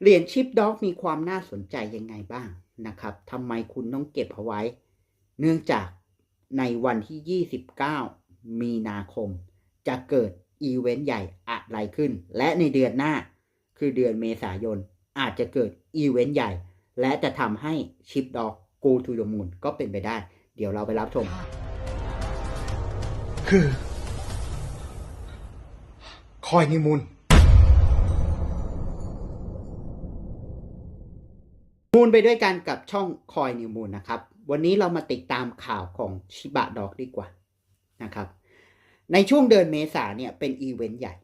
เหรียญชิปด็อกมีความน่าสนใจยังไงบ้างนะครับทำไมคุณต้องเก็บเอาไว้ เนื่องจากในวันที่ 29 มีนาคม จะเกิดอีเวนต์ใหญ่อะไรขึ้น และในเดือนหน้าคือเดือนเมษายน อาจจะเกิดอีเวนต์ใหญ่ และจะทำให้ชิปด็อก go to the moon ก็เป็นไปได้ เดี๋ยวเราไปรับชม คือ คอยนิมูล มูลไปด้วยกันกับช่องคอยนิวมูลนะครับ วันนี้เรามาติดตามข่าวของชิบะดอกดีกว่านะครับ ในช่วงเดือนเมษาเนี่ยเป็นอีเวนต์ใหญ่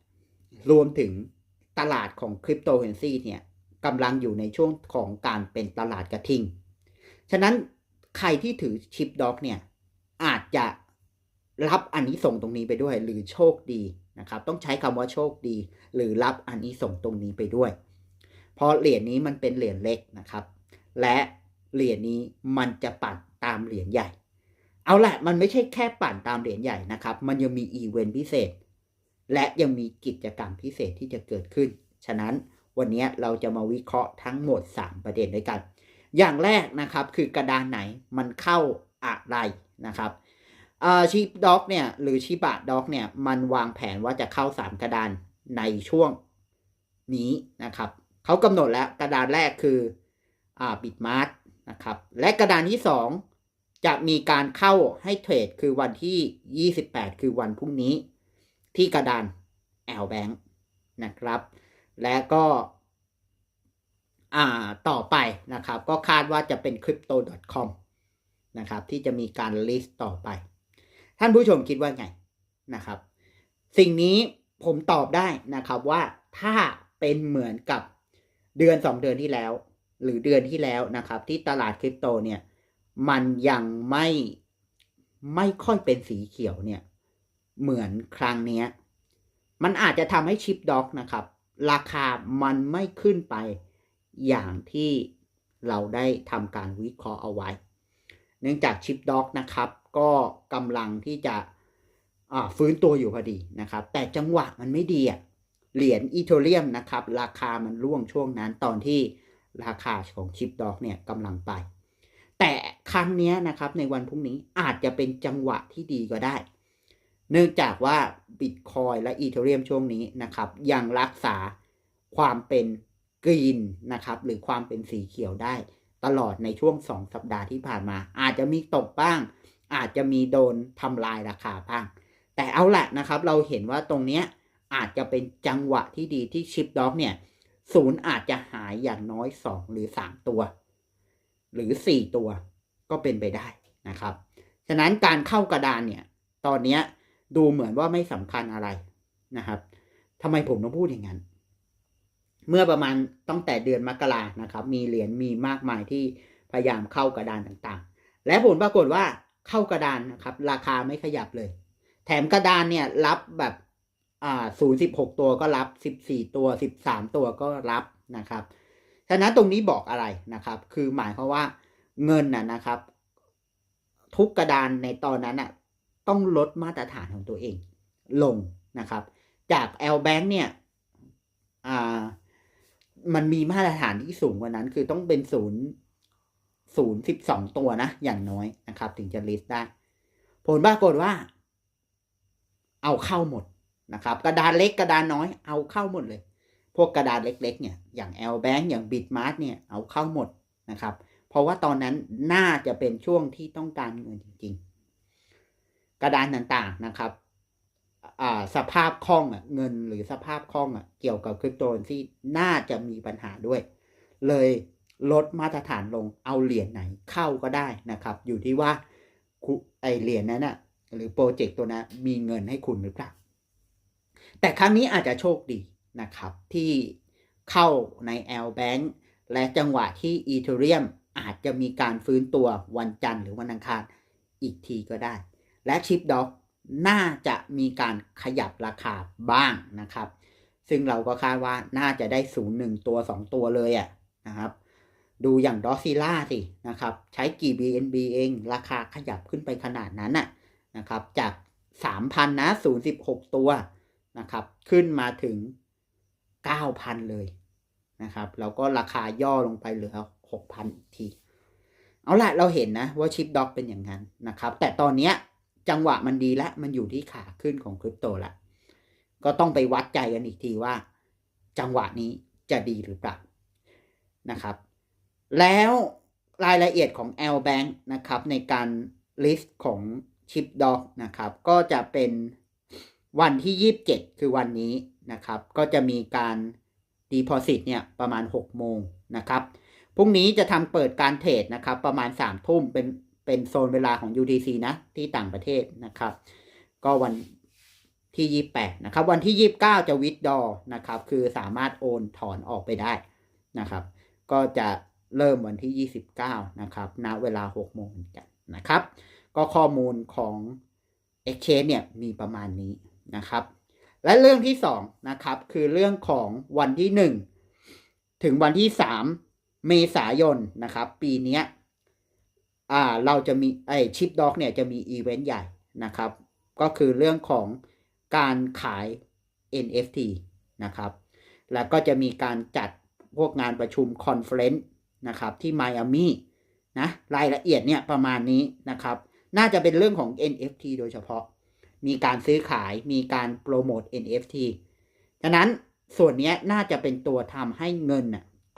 รวมถึงตลาดของคริปโตเคอเรนซีเนี่ยกำลังอยู่ในช่วงของการเป็นตลาดกระทิง ฉะนั้นใครที่ถือชิปด็อกเนี่ยอาจจะรับอันนี้ส่งตรงนี้ไปด้วย หรือโชคดีนะครับ ต้องใช้คำว่าโชคดี หรือรับอันนี้ส่งตรงนี้ไปด้วย เพราะเหรียญนี้มันเป็นเหรียญเล็กนะครับ และเหรียญนี้มันจะปั่นตามเหรียญใหญ่ เอาละมันไม่ใช่แค่ปั่นตามเหรียญใหญ่นะครับ มันยังมีอีเวนต์พิเศษ และยังมีกิจกรรมพิเศษที่จะเกิดขึ้น ฉะนั้นวันนี้เราจะมาวิเคราะห์ทั้งหมด 3 ประเด็นด้วยกัน อย่างแรกนะครับคือกระดานไหนมันเข้าอะไรนะครับชิปด็อกเนี่ยหรือชิบะด็อกเนี่ยมันวางแผนว่าจะเข้า 3 กระดานในช่วงนี้นะครับเขากำหนดแล้วกระดานแรกคือ บิตมาร์ทนะครับ และกระดานที่ 2 จะมีการเข้าให้เทรดคือวันที่ 28 คือวันพรุ่งนี้ ที่กระดาน L Bank นะครับ และก็อ่าต่อไปนะครับ ก็คาดว่าจะเป็น crypto.com นะครับ ที่จะมีการ list ต่อไป ท่านผู้ชมคิดว่าไงนะครับ สิ่งนี้ผมตอบได้นะครับว่าถ้าเป็นเหมือนกับเดือน 2 เดือนที่แล้ว หรือเดือนที่แล้วนะครับ ที่ตลาดคริปโตเนี่ยมันยังไม่ไม่ค่อยเป็นสีเขียวเนี่ยเหมือนครั้งนี้มันอาจจะทำให้ชิปด็อกนะครับ ราคามันไม่ขึ้นไปอย่างที่เราได้ทำการวิเคราะห์เอาไว้ เนื่องจากชิปด็อกนะครับ ก็กำลังที่จะฟื้นตัวอยู่พอดีนะครับ แต่จังหวะมันไม่ดีอะเหรียญอีโทเรียมนะครับ ราคามันร่วงช่วงนั้นตอนที่ ราคาของชิปด็อกเนี่ยกำลังไป แต่ครั้งนี้นะครับในวันพรุ่งนี้อาจจะเป็นจังหวะที่ดีก็ได้ เนื่องจากว่าบิตคอยและอีเทเรียมช่วงนี้นะครับ ยังรักษาความเป็นกรีนนะครับ หรือความเป็นสีเขียวได้ ตลอดในช่วง 2 สัปดาห์ที่ผ่านมา อาจจะมีตกบ้าง อาจจะมีโดนทำลายราคาบ้าง แต่เอาละนะครับ เราเห็นว่าตรงเนี้ยอาจจะเป็นจังหวะที่ดีที่ชิปด็อกเนี่ย ศูนย์อาจจะหายอย่างน้อย2หรือ3ตัว หรือ4ตัวก็เป็นไปได้นะครับ ฉะนั้นการเข้ากระดานเนี่ย ตอนนี้ดูเหมือนว่าไม่สำคัญอะไรนะครับทำไมผมต้องพูดอย่างนั้น เมื่อประมาณตั้งแต่เดือนมกรานะครับ มีเหรียญมีมากมายที่พยายามเข้ากระดานต่างๆ และผลปรากฏว่าเข้ากระดานนะครับ ราคาไม่ขยับเลย แถมกระดานเนี่ยรับแบบ อ่าศูนย์สิบหกตัวก็รับสิบสี่ตัวสิบสามตัวก็รับนะครับฉะนั้นตรงนี้บอกอะไรนะครับ คือหมายความว่าเงินน่ะนะครับ ทุกกระดานในตอนนั้นน่ะต้องลดมาตรฐานของตัวเอง ลงนะครับ จาก L Bank เนี่ยอ่ามันมีมาตรฐานที่สูงกว่านั้น คือต้องเป็นศูนย์ศูนย์สิบสองตัวนะ อย่างน้อยนะครับ ถึงจะลิสต์ได้ ผลปรากฏว่า เอาเข้าหมด นะครับ กระดานเล็กกระดานน้อยเอาเข้าหมดเลย พวกกระดานเล็ก ๆ เนี่ย อย่าง L Bank อย่าง Bitmart เนี่ย เอาเข้าหมดนะครับ เพราะว่าตอนนั้นน่าจะเป็นช่วงที่ต้องการเงินจริง ๆ กระดานต่างๆนะครับสภาพคล่องเงินหรือสภาพคล่องเกี่ยวกับคริปโตเคอเรนซีน่าจะมีปัญหาด้วย เลยลดมาตรฐานลงเอาเหรียญไหนเข้าก็ได้นะครับ อยู่ที่ว่าไอเหรียญนั้นนะหรือโปรเจกต์ตัวนั้นมีเงินให้คุณหรือเปล่า แต่ครั้งนี้อาจจะโชคดีนะครับที่เข้าใน L Bank และจังหวะที่ Ethereum อาจจะมีการฟื้นตัววันจันทร์หรือวันอังคารอีกทีก็ได้ และชิปด็อกน่าจะมีการขยับราคาบ้างนะครับ ซึ่งเราก็คาดว่าน่าจะได้ศูนย์หนึ่งตัว 2 ตัวเลยอะนะครับ ดูอย่างดอซิล่าสินะครับ ใช้กี่ BNB เอง ราคาขยับขึ้นไปขนาดนั้นน่ะนะครับ จาก 3,000 นะ 016 ตัว นะครับ ขึ้นมาถึง 9,000 เลยนะครับ แล้วก็ราคาย่อลงไปเหลือ 6,000 อีกที เอาละเราเห็นนะว่าชิปด็อกเป็นอย่างนั้นนะครับ แต่ตอนเนี้ยจังหวะมันดีแล้วมันอยู่ที่ขาขึ้นของคริปโตละก็ต้องไปวัดใจกันอีกทีว่า จังหวะนี้จะดีหรือเปล่านะครับ แล้วรายละเอียดของ L Bank นะครับในการ list ของ Chip Dog นะครับ ก็จะเป็น วันที่ 27 คือวันนี้นะครับ ก็จะมีการ Deposit เนี่ยประมาณ 6 โมงนะครับพรุ่งนี้จะทำเปิดการเทรดนะครับ ประมาณ 3 ทุ่มเป็นเป็นโซนเวลาของ UTC นะที่ต่างประเทศนะครับ ก็วันที่ 28 นะครับ วันที่ 29 จะวิดดอนะครับ คือสามารถโอนถอนออกไปได้นะครับ ก็จะเริ่มวันที่ 29 นะครับณเวลา 6 โมงเหมือนกันนะครับ ก็ข้อมูลของ Exchange เนี่ยมีประมาณนี้ นะครับ และเรื่องที่2นะครับคือเรื่องของวันที่ 1 ถึงวันที่ 3 เมษายนนะครับ ปีนี้อ่าเราจะมีไอชิปด็อกเนี่ยจะมีอีเวนต์ใหญ่นะครับ ก็คือเรื่องของการขาย NFT นะครับ แล้วก็จะมีการจัดพวกงานประชุมคอนเฟลนซ์นะครับที่ไมอามีนะรายละเอียดเนี่ยประมาณนี้นะครับ น่าจะเป็นเรื่องของ NFT โดยเฉพาะ มีการซื้อขายมีการโปรโมท NFT ฉะนั้นส่วนนี้น่าจะเป็นตัวทำให้เงิน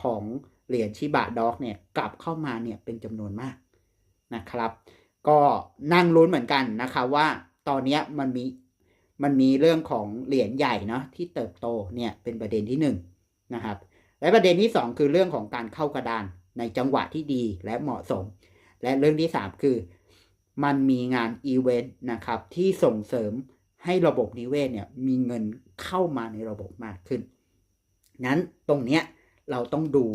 ของเหรียญชิบะด็อกเนี่ยกลับเข้ามาเนี่ยเป็นจำนวนมากนะครับ ก็นั่งลุ้นเหมือนกันนะครับว่าตอนนี้มันมีมันมีเรื่องของเหรียญใหญ่เนาะที่เติบโตเนี่ยเป็นประเด็นที่หนึ่งนะครับและประเด็นที่ 2 คือเรื่องของการเข้ากระดานในจังหวะที่ดีและเหมาะสม และเรื่องที่ 3 คือ มันมีงานอีเวนต์นะครับที่ส่งเสริมให้ระบบนิเวศเนี่ยมีเงินเข้ามาในระบบมากขึ้น นั้นตรงเนี้ยเราต้องดู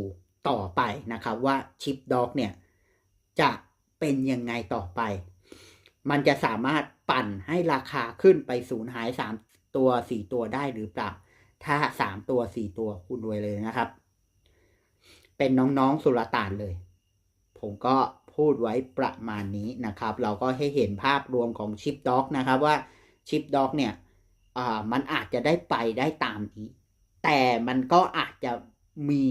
ต่อไปนะครับว่าชิปด็อกเนี่ยจะเป็นยังไงต่อไป มันจะสามารถปั่นให้ราคาขึ้นไปศูนย์หาย 3 ตัว 4 ตัวได้หรือเปล่า ถ้า 3 ตัว 4 ตัวคุณรวยเลยนะครับ เป็นน้องๆสุลต่านเลย ผมก็ พูดไว้ประมาณนี้นะครับ เราก็ให้เห็นภาพรวมของชิปด็อกนะครับว่าชิปด็อกเนี่ยมันอาจจะได้ไปได้ตามนี้ แต่มันก็อาจจะมี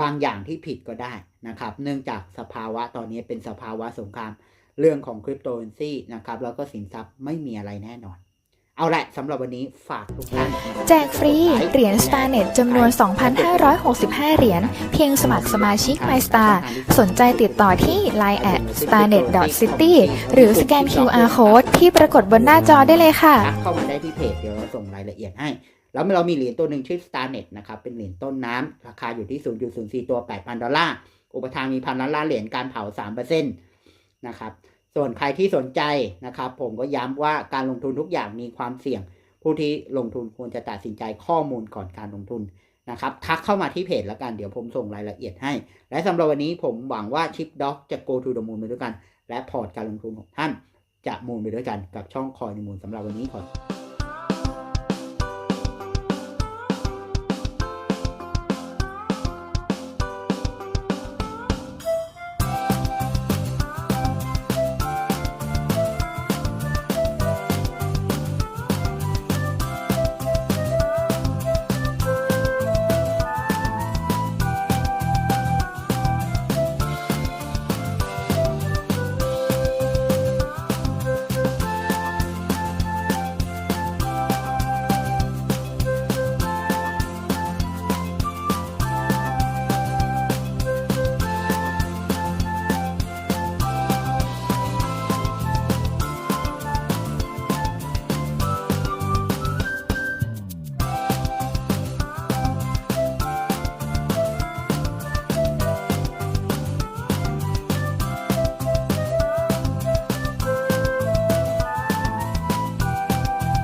บางอย่างที่ผิดก็ได้นะครับ เนื่องจากสภาวะตอนนี้เป็นสภาวะสงครามเรื่องของคริปโตเคอเรนซีนะครับ แล้วก็สินทรัพย์ไม่มีอะไรแน่นอน เอาละสำหรับวันนี้ฝากทุกท่านแจกฟรี เหรียญ StarNet จำนวน 2,565 เหรียญ เพียงสมัครสมาชิก MyStar สนใจติดต่อที่ Line at starnet.city หรือสแกน QR Code ที่ปรากฏบนหน้าจอได้เลยค่ะทักเข้ามาได้ที่เพจเดี๋ยวเราส่งรายละเอียดให้ แล้วเรามีเหรียญตัวหนึ่งชื่อ StarNet นะครับ เป็นเหรียญต้นน้ำราคาอยู่ที่ 0.04 ตัว 8,000 ดอลลาร์ อุปทานมีพันล้านล้านเหรียญ การเผา 3%นะครับ ส่วนใครที่สนใจนะครับ ผมก็ย้ำว่าการลงทุนทุกอย่างมีความเสี่ยง ผู้ที่ลงทุนควรจะตัดสินใจข้อมูลก่อนการลงทุนนะครับ ทักเข้ามาที่เพจแล้วกันเดี๋ยวผมส่งรายละเอียดให้ และสำหรับวันนี้ผมหวังว่าชิปด็อกจะ go to the moon ไปด้วยกัน และพอร์ตการลงทุนของท่านจะมูลไปด้วยกันกับช่องคอยในมูลสำหรับวันนี้ขอ